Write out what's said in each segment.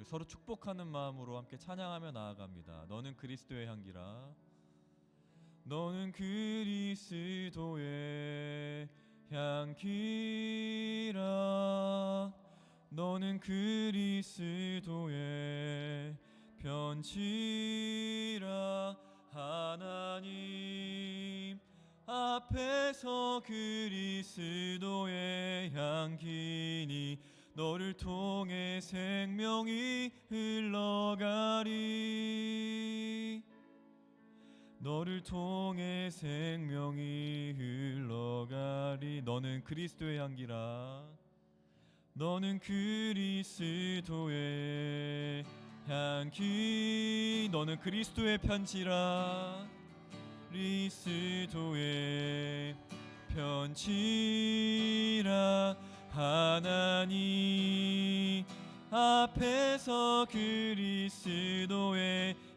우리 서로 축복하는 마음으로 함께 찬양하며 나아갑니다. 너는 그리스도의 향기라. 너는 그리스도의 향기라. 너는 그리스도의 편지라 하나님 앞에서 그리스도의 향기니 너를 통해 생명이 흘러가리. 너를 통해 생명이 흘러가리. 너는 그리스도의 향기라. 너는 그리스도의 향기. 너는 그리스도의 편지라. 그리스도의 편지라 하나님 앞에서 그리스도의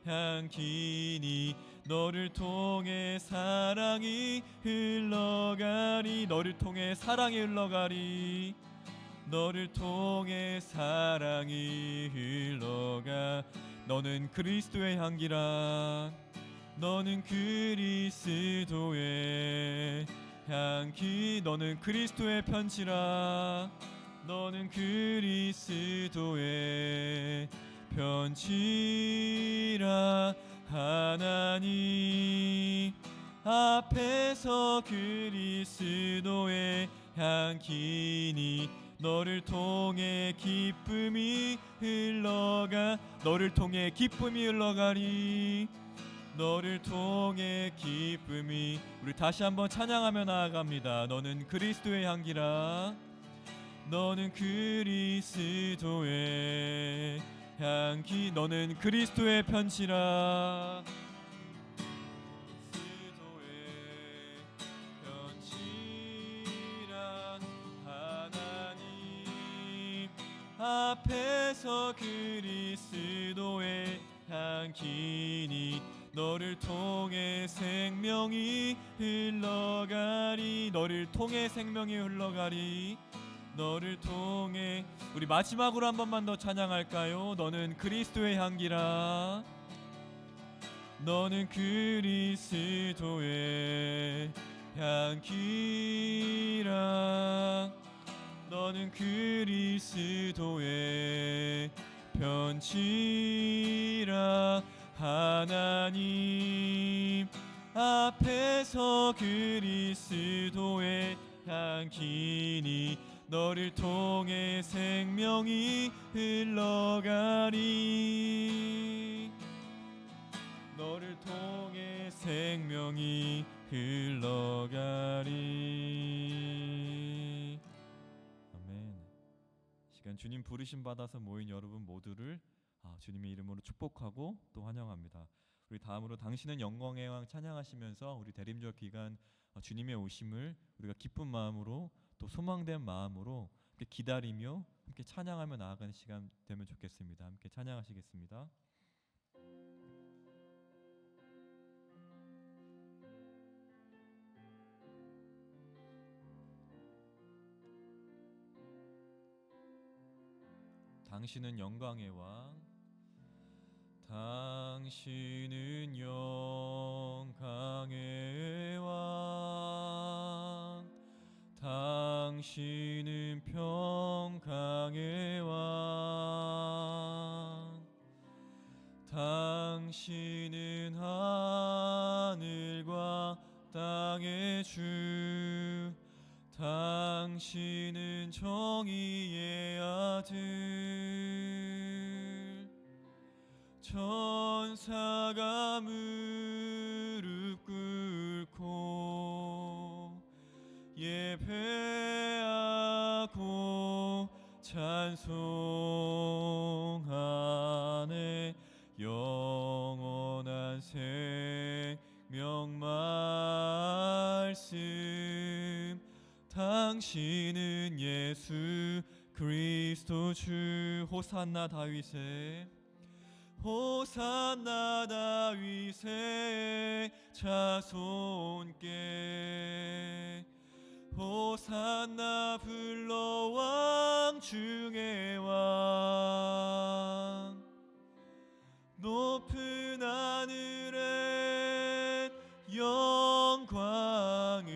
향기니 너를 통해 사랑이 흘러가리 너를 통해 사랑이 흘러가리. 너를 통해 사랑이 흘러가. 너는 그리스도의 향기라. 너는 그리스도의 향기 너는 그리스도의 편지라. 너는 그리스도의 편지라. 하나님 앞에서 그리스도의 향기니 너를 통해 기쁨이 흘러가 너를 통해 기쁨이 흘러가리 너를 통해 기쁨이 우리 다시 한번 찬양하며 나아갑니다. 너는 그리스도의 향기라. 너는 그리스도의 향기. 너는 그리스도의 편지라. 앞에서 그리스도의 향기니 너를 통해 생명이 흘러가리 너를 통해 생명이 흘러가리. 너를 통해 우리 마지막으로 한 번만 더 찬양할까요? 너는 그리스도의 향기라. 너는 그리스도의 향기라. 너는 그리스도의 편지라 하나님 앞에서 그리스도의 향기니 너를 통해 생명이 흘러가리. 너를 통해 생명이 흘러가리. 아멘. 시간 주님 부르심 받아서 모인 여러분 모두를 아, 주님의 이름으로 축복하고 또 환영합니다 우리 다음으로 당신은 영광의 왕 찬양하시면서 우리 대림절 기간 어, 주님의 오심을 우리가 기쁜 마음으로 또 소망된 마음으로 함께 기다리며 함께 찬양하며 나아가는 시간 되면 좋겠습니다. 함께 찬양하시겠습니다. 당신은 영광의 왕 당신은 영광의 왕. 당신은 평강의 왕. 당신은 하늘과 땅의 주. 당신은 정의의 아들 천사가 무릎 꿇고 예배하고 찬송하네 영원한 생명 말씀. 당신은 예수 그리스도 주 호산나 다윗의 호산나 다윗의 자손께 호산나 불러 왕 중의 왕 높은 하늘에 영광을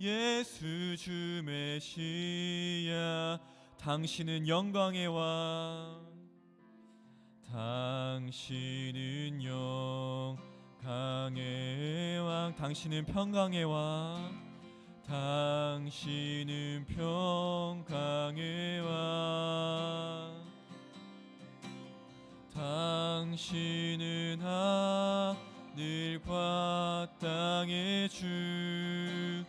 예수 주 메시야 당신은 영광의 왕. 당신은 영광의 왕 당신은 평강의 왕. 당신은 평강의 왕. 당신은 하늘과 땅의 주.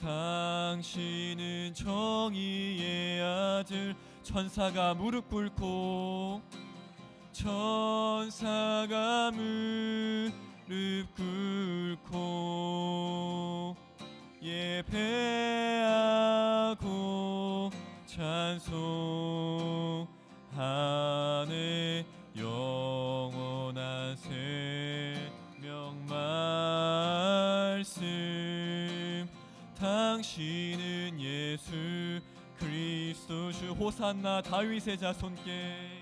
당신은 정의의 아들. 천사가 무릎 꿇고 천사가 무릎 꿇고 예배하고 찬송하네. 영원한 생명 말씀. 당신은 예수 그리스도 주 호산나 다윗의 자손께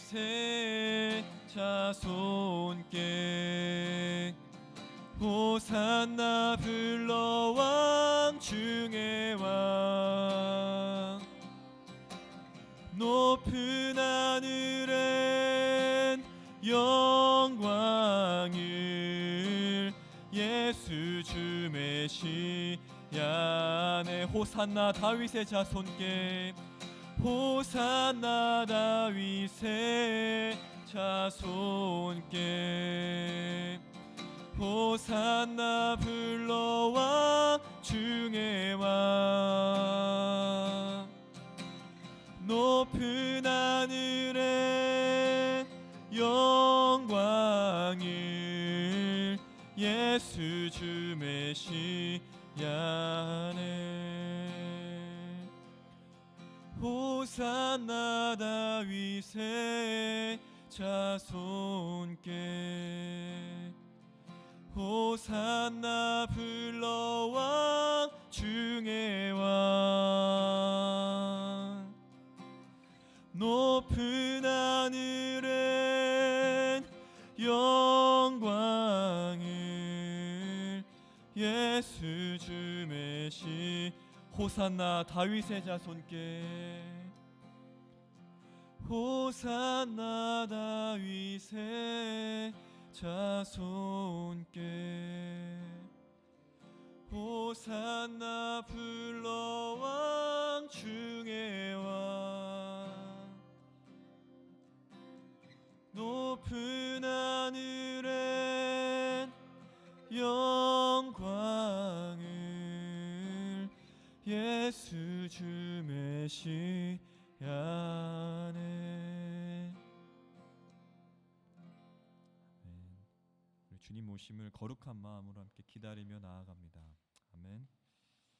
다윗의 자손께 호산나 불러 왕 중의 왕. 높은 하늘엔 영광을 예수 주 메시아네. 호산나 다윗의 자손께 호산나 다윗의 자손께 호산나 불러와 중의 왕 높은 하늘에 영광을 예수 주 메시아네 호산나 다윗의 자손께 호산나 불러와 중의 왕. 높은 하늘엔 영광을 예수 주 메시 호산나 다윗의 자손께. 호산나 다윗의 자손께. 호산나 불러 왕중 예수 주 메시아네 우리 주님 오심을 거룩한 마음으로 함께 기다리며 나아갑니다. 아멘.